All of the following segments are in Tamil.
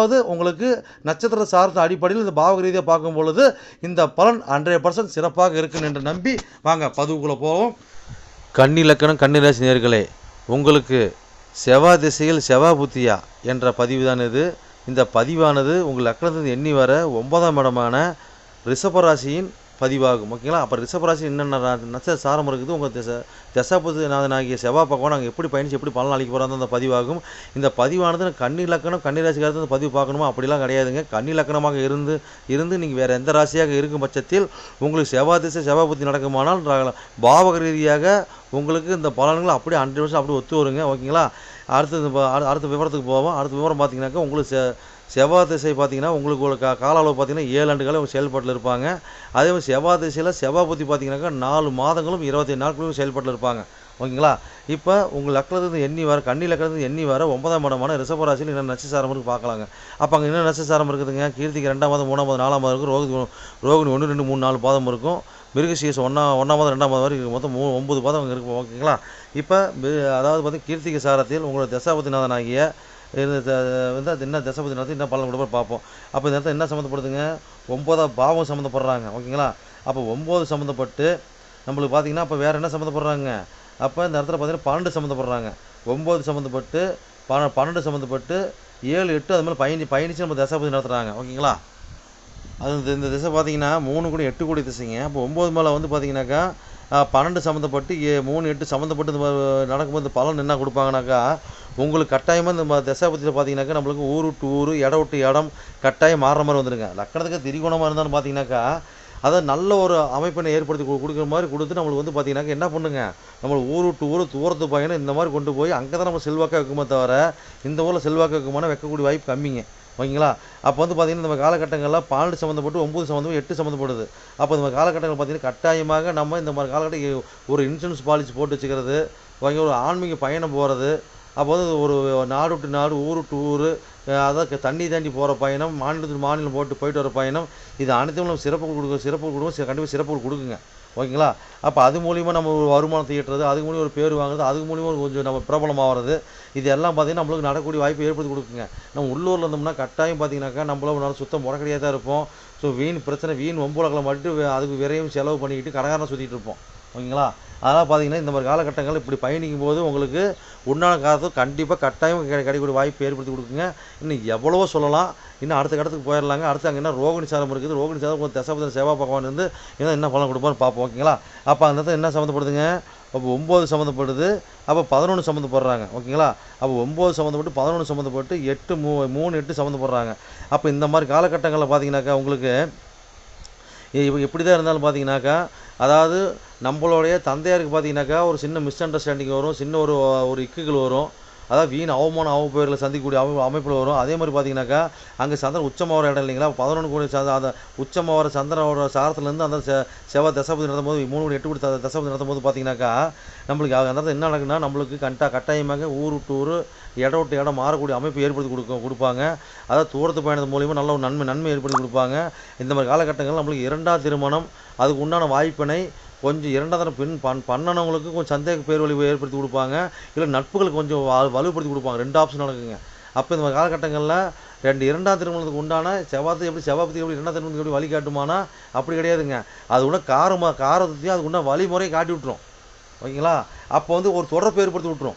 அதாவது உங்களுக்கு நட்சத்திர சார்ந்த அடிப்படையில் இந்த பாவக ரீதியாக பார்க்கும் பொழுது இந்த பலன் ஹண்ட்ரட் பர்சன்ட் சிறப்பாக இருக்குன்னு என்று நம்பி வாங்க பதிவுக்குள்ளே போவோம். கன்னி இலக்கணம் கன்னிராசி நேர்களே உங்களுக்கு செவ்வாய் திசையில் செவ்வாய் புத்தியா என்ற பதிவு தான் இது. இந்த பதிவானது உங்கள் லக்கணத்திலிருந்து எண்ணி வர ஒன்பதாம் இடமான ரிஷபராசியின் பதிவாகும். ஓகேங்களா? அப்போ ரிஷபராசி என்னென்ன நா- சாரம் இருக்குது உங்கள் திசை தசாபதி நாதனாகிய செவ்வாய் பக்கம் நாங்கள் எப்படி பயணிச்சு எப்படி பலன் அளிக்க போகிறோம் அந்த பதிவாகும். இந்த பதிவானது கன்னி லக்கணம் கன்னி ராசிக்காரத்து இந்த பதிவு பார்க்கணுமா? அப்படிலாம் கிடையாதுங்க. கன்னி லக்கணமாக இருந்து இருந்து நீங்கள் வேறு எந்த ராசியாக இருக்கும் பட்சத்தில் உங்களுக்கு செவ்வாய் திசை செவ்வாய் புத்தி நடக்குமானால் பாவக ரீதியாக உங்களுக்கு இந்த பலன்கள் அப்படியே ஹண்ட்ரட் பர்சன்ட் அப்படியே ஒத்து வருங்க. ஓகேங்களா? அடுத்தது அடுத்த விவரத்துக்கு போவோம். அடுத்த விவரம் பார்த்தீங்கன்னாக்கா உங்களுக்கு செவ்வாய் திசை பார்த்தீங்கன்னா உங்களுக்கு ஒரு கா கால அளவு பார்த்தீங்கன்னா ஏழு ஆண்டுகளும் அவங்க செயல்பாட்டில் இருப்பாங்க. அதே மாதிரி செவ்வாய் திசையில் செவ்வாய் புத்தி பார்த்தீங்கன்னாக்கா நாலு மாதங்களும் இருபத்தி நாட்களும் செயல்பாட்டில் இருப்பாங்க. ஓகேங்களா? இப்போ உங்கள் லக்னத்துலேருந்து எண்ணி வர கண்ணி லக்னத்துலேருந்து எண்ணி வர ஒன்பதாம் இடமான ரிஷபராசியில் என்ன நட்சசாரம் இருக்குது பார்க்கலாங்க. அப்போ அங்கே என்ன நட்சசாரம் இருக்குதுங்க? கீர்த்திக்கு ரெண்டாம் மாதம் மூணாம் மாதம் நாலாம் மாதம் இருக்கும் ரோகிணி ரோகிணி ஒன்று ரெண்டு மூணு நாலு பாதம் இருக்கும். மிருகசீஸ் ஒன்றா ஒன்றாம் மாதம் ரெண்டாம் மாதம் வரைக்கும் மொத்தம் மூணு ஒம்பது பாதம் அங்கே இருக்கும் ஓகேங்களா? இப்போ அதாவது பார்த்து கீர்த்திகை சாரத்தில் உங்களோட தசாபதிநாதன் ஆகிய வந்து அது என்ன தசபதி நடத்தி என்ன பலன் கொடுப்பார் பார்ப்போம். அப்போ இந்த இடத்துல என்ன சம்மந்தப்படுதுங்க? ஒன்பதாம் பாவம் சம்மந்தப்படுறாங்க. ஓகேங்களா? அப்போ ஒம்பது சம்மந்தப்பட்டு நம்மளுக்கு பார்த்தீங்கன்னா அப்போ வேறு என்ன சம்மந்தப்படுறாங்க? அப்போ இந்த இடத்துல பார்த்தீங்கன்னா பன்னெண்டு சம்மந்தப்படுறாங்க. ஒம்பது சம்மந்தப்பட்டு பன பன்னெண்டு சம்மந்தப்பட்டு ஏழு எட்டு அது மாதிரி பயணி பயணித்து நம்ம தசாபதி நடத்துகிறாங்க ஓகேங்களா? அது இந்த- இந்த திசை பார்த்தீங்கன்னா மூணு கூட எட்டு கோடி திசைங்க. அப்போ ஒம்பது மேலே வந்து பார்த்தீங்கன்னாக்கா பன்னெண்டு சம்மந்தப்பட்டு ஏ மூணு எட்டு சம்மந்தப்பட்டு இந்த மாதிரி நடக்கும்போது இந்த பலன் என்ன கொடுப்பாங்கனாக்கா உங்களுக்கு கட்டாயமாக இந்த திசை தசாபதியில் பார்த்தீங்கன்னாக்கா நம்மளுக்கு ஊர் விட்டு ஊர் இடம் விட்டு இடம் கட்டாயம் மாறுற மாதிரி வந்துடுங்க லக்கணத்துக்கு திரிகோணமாக இருந்தாலும் பார்த்தீங்கன்னாக்கா அதை நல்ல ஒரு அமைப்பினை ஏற்படுத்தி கொடுக்குற மாதிரி கொடுத்து நம்மளுக்கு வந்து பார்த்தீங்கன்னாக்கா என்ன பண்ணுங்க? நம்மளை ஊர் விட்டு ஊர் தூரத்து பயணம் இந்த மாதிரி கொண்டு போய் அங்கே தான் நம்ம செல்வாக்காக வைக்குமே தவிர இந்த ஊரில் செல்வாக்காக வைக்குமானா வைக்கக்கூடிய வாய்ப்பு கம்மிங்க. ஓகேங்களா? அப்போ வந்து பார்த்தீங்கன்னா நம்ம காலகட்டங்களில் பன்னெண்டு சம்மந்தப்பட்டு ஒம்பது சம்மந்தப்பட்டு எட்டு சம்மந்தப்படுது அப்போ நம்ம காலகட்டங்கள் பார்த்தீங்கன்னா கட்டாயமாக நம்ம இந்த மாதிரி காலகட்டம் ஒரு இன்சூரன்ஸ் பாலிசி போட்டு வச்சுக்கிறது ஓகே ஒரு ஆன்மீக பயணம் போகிறது அப்போ வந்து ஒரு நாடு விட்டு நாடு ஊர் விட்டு ஊர் அதாவது தண்ணி தாண்டி போகிற பயணம் மாநிலத்துக்கு மாநிலம் போட்டு போயிட்டு வர பயணம் இது அனைத்தும் நம்ம சிறப்பு கொடுக்க சிறப்பு கொடுக்கும் கண்டிப்பாக சிறப்பு கொடுக்குங்க. ஓகேங்களா? அப்போ அது மூலிமா நம்ம ஒரு வருமானத்தை ஈட்டுறது அதுக்கு மூலியம் ஒரு பேர் வாங்குறது அதுக்கு மூலிமா கொஞ்சம் நம்ம பிரபலமாகிறது இது எல்லாம் பார்த்தீங்கன்னா நம்மளுக்கு நடக்கூடிய வாய்ப்பு ஏற்படுத்தி கொடுக்குங்க. நம்ம உள்ளூரில் இருந்தோம்னா கட்டாயம் பார்த்தீங்கன்னாக்கா நம்மள ஒரு நாள் சுத்தம் முறக்கடியாக தான் இருப்போம். ஸோ வீண் பிரச்சனை வீண் ஒம்புலகளை மட்டும் அதுக்கு விரையும் செலவு பண்ணிக்கிட்டு கடகாரம் சுற்றிட்டு இருப்போம். ஓகேங்களா? அதனால் பார்த்தீங்கன்னா இந்த மாதிரி காலகட்டங்கள் இப்படி பயணிக்கும் போது உங்களுக்கு உண்டான காலத்தில் கண்டிப்பாக கட்டாயம் கிடை- கிடைக்கக்கூடிய வாய்ப்பு ஏற்படுத்தி கொடுக்குங்க. இன்னும் எவ்வளவோ சொல்லலாம். இன்னும் அடுத்த கடத்துக்கு போயிடலாங்க அடுத்து அங்கே என்ன ரோகிணி சாரம் இருக்குது. ரோகிணி சாரம் கொஞ்சம் தசபதி சேவா பகவான் இருந்து என்ன என்ன பலன் கொடுப்பான்னு பார்ப்போம் ஓகேங்களா? அப்போ அந்த இடத்துல என்ன சம்மந்தப்படுதுங்க? அப்போ ஒம்பது சம்மந்தப்படுது. அப்போ பதினொன்று சம்மந்தப்படுறாங்க ஓகேங்களா? அப்போ ஒம்பது சம்மந்தப்பட்டு பதினொன்று சம்மந்தப்பட்டு எட்டு மூ மூணு எட்டு சம்மந்தப்படுறாங்க. அப்போ இந்த மாதிரி காலகட்டங்களில் பார்த்தீங்கன்னாக்கா உங்களுக்கு இப்போ எப்படி தான் இருந்தாலும் பார்த்தீங்கன்னாக்கா அதாவது நம்மளுடைய தந்தையாருக்கு பார்த்தீங்கன்னாக்கா ஒரு சின்ன மிஸ் அண்டர்ஸ்டாண்டிங் வரும் சின்ன ஒரு ஒரு இக்குகள் வரும். அதாவது வீண் அவமான அவப்பெயர்களை சந்திக்கக்கூடிய அமை அமைப்பில் வரும். அதே மாதிரி பார்த்தீங்கன்னாக்கா அங்கே சந்திரன் உச்சமாகிற இடம் இல்லைங்களா? பதினொன்று கோடி சந்த அந்த உச்சமாகிற சந்திரனோட சாரத்துலேருந்து அந்த செ செவ்வாய் தசபதி நடத்தும் போது மூணு கோடி எட்டு கோடி தசபதி நடத்தும் போது பார்த்தீங்கன்னாக்கா நம்மளுக்கு அந்த இடத்துல என்ன நடக்குன்னா நம்மளுக்கு கண்டா கட்டாயமாக ஊர் விட்டு ஊர் இடம் விட்டு இடம் மாறக்கூடிய அமைப்பு ஏற்படுத்தி கொடுக்க கொடுப்பாங்க. அதாவது தூரத்து பயணத்து மூலிமா நல்ல ஒரு நன்மை நன்மை ஏற்படுத்தி கொடுப்பாங்க. இந்த மாதிரி காலகட்டங்கள் நம்மளுக்கு இரண்டாம் திருமணம் அதுக்கு உண்டான வாய்ப்பினை கொஞ்சம் இரண்டாம் தரம் பின் பண் பண்ணனவங்களுக்கு கொஞ்சம் சந்தேக பேர் ஏற்படுத்தி கொடுப்பாங்க. இல்லை நட்புகளுக்கு கொஞ்சம் வலு- வலுப்படுத்தி கொடுப்பாங்க. ரெண்டு ஆப்ஷன் நடக்குங்க. அப்போ இந்த மாதிரி காலகட்டங்களில் ரெண்டு இரண்டாம் திருமணத்துக்கு உண்டான செவ்வாத்து எப்படி செவ்வாப்பத்தி எப்படி இரண்டாம் திருமணத்துக்கு எப்படி வழி காட்டுமானா அப்படி கிடையாதுங்க. அது உடனே காரமாக காரத்தையும் அதுக்கு உண்டான வழிமுறையை காட்டி விட்டுரும். ஓகேங்களா? அப்போ வந்து ஒரு தொடர்பு ஏற்படுத்தி விட்டுரும்.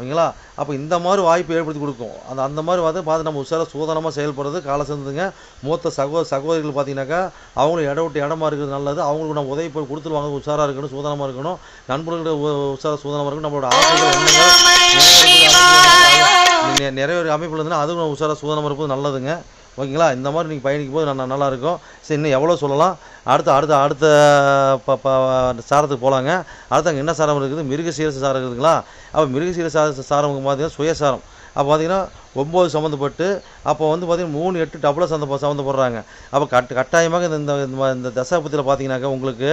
ஓகேங்களா? அப்போ இந்த மாதிரி வாய்ப்பு ஏற்படுத்தி கொடுக்கும். அந்த அந்த மாதிரி வந்து பார்த்து நம்ம உஷாராக சூதனமாக செயல்படுறது கால சேர்ந்துங்க மூத்த சகோ சகோதரிகள் பார்த்தீங்கன்னாக்கா அவங்களும் இடம் விட்டு இடமா இருக்கிறது நல்லது. அவங்களுக்கு நம்ம உதவி போய் கொடுத்துருவாங்க உஷாராக இருக்கணும் சூதனமாக இருக்கணும். நண்பர்களோட உ- உஷாரா சூதனமாக இருக்கணும். நம்மளோட ஆசைகள் நிறைவேற அமைப்பில் இருந்தால் அதுவும் உஷாராக சூதனமாக இருப்பது நல்லதுங்க. ஓகேங்களா? இந்த மாதிரி நீங்கள் பயணிக்கும் போது நான் நல்லா இருக்கும். சரி இன்னும் எவ்வளோ சொல்லலாம்? அடுத்த அடுத்த அடுத்த ப ப சாரத்துக்கு போகலாங்க அடுத்து அங்கே என்ன சாரம் இருக்குது? மிருகசீரச சாரம் இருக்குதுங்களா? அப்போ மிருகசீர சார சாரம் பார்த்தீங்கன்னா சுயசாரம். அப்போ பார்த்தீங்கன்னா ஒம்பது சம்மந்தப்பட்டு அப்போ வந்து பார்த்தீங்கன்னா மூணு எட்டு டபுளாக சம்மந்த சம்மந்தப்படுறாங்க அப்போ கட் கட்டாயமாக இந்த இந்த இந்த- இந்த தசாபத்தில் பார்த்தீங்கன்னாக்கா உங்களுக்கு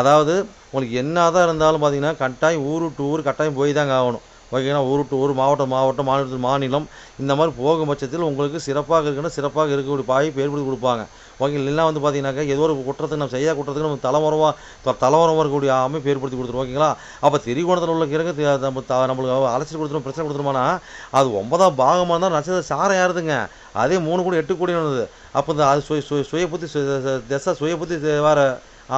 அதாவது உங்களுக்கு என்ன தான் இருந்தாலும் பார்த்தீங்கன்னா கட்டாயம் ஊர் டு ஊர் கட்டாயம் போய் தாங்க ஆகணும். ஓகேங்களா ஊரு டு ஊர் மாவட்டம் மாவட்டம் மாநிலத்தில் மாநிலம் இந்த மாதிரி போகும் பட்சத்தில் உங்களுக்கு சிறப்பாக இருக்கணும் சிறப்பாக இருக்கக்கூடிய வாய்ப்பு ஏற்படுத்தி கொடுப்பாங்க. ஓகே இல்லைன்னா வந்து பார்த்தீங்கன்னாக்கா ஏதோ ஒரு குற்றத்துக்கு நம்ம செய்யா குற்றத்துக்கு நம்ம தலைமுறவாக தலைமுறமாக இருக்கக்கூடிய அமைப்பு ஏற்படுத்தி கொடுத்துரும் ஓகேங்களா? அப்போ திரிகோணத்தில் உள்ள கிரக நம்ம த- நம்மளுக்கு அலசி கொடுத்துரும் பிரச்சனை கொடுத்துருமானா அது ஒன்பதாம் பாகமாக இருந்தால் நட்சத்திர சாரம் யாருதுங்க? அதே மூணு கூட எட்டு கோடி வந்தது. அப்போ இந்த அது சுய சுய சுய புத்தி தசை திசை சுய புத்தி வேறு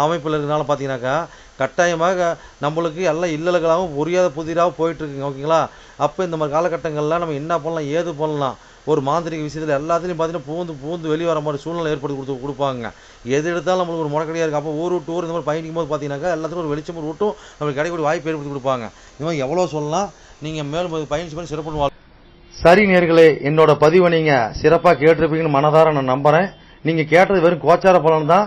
அமைப்பில் இருக்கிறனால பார்த்தீங்கன்னாக்கா கட்டாயமாக நம்மளுக்கு எல்லாம் இல்லலுகளாகவும் புரியாத புதிராகவும் போயிட்டுருக்குங்க ஓகேங்களா? அப்போ இந்த மாதிரி காலகட்டங்கள்லாம் நம்ம என்ன பண்ணலாம் ஏது பண்ணலாம்? ஒரு மாந்திரிக விஷயத்தில் எல்லாத்துலேயும் பார்த்தீங்கன்னா பூந்து பூந்து வெளியே வர மாதிரி சூழ்நிலை ஏற்படுத்தி கொடுத்து கொடுப்பாங்க. எது எடுத்தாலும் நம்மளுக்கு ஒரு முடக்கடியாக இருக்குது அப்போ ஊர் விட்டு ஊர் இந்த மாதிரி பயணிக்கும் போது பார்த்தீங்கன்னாக்கா எல்லாத்துக்கும் ஒரு வெளிச்சம் ஒரு விட்டும் நம்மளுக்கு கிடைக்கக்கூடிய வாய்ப்பு ஏற்படுத்தி கொடுப்பாங்க. இந்த மாதிரி எவ்வளோ சொல்லலாம் நீங்கள் மேலும் பயணிச்சு பண்ணி சிறப்பு சரி நேர்களே என்னோட பதிவை நீங்கள் சிறப்பாக கேட்டிருப்பீங்கன்னு மனதார நான் நம்புகிறேன் நீங்கள் கேட்டது வெறும் கோச்சார பலன் தான்.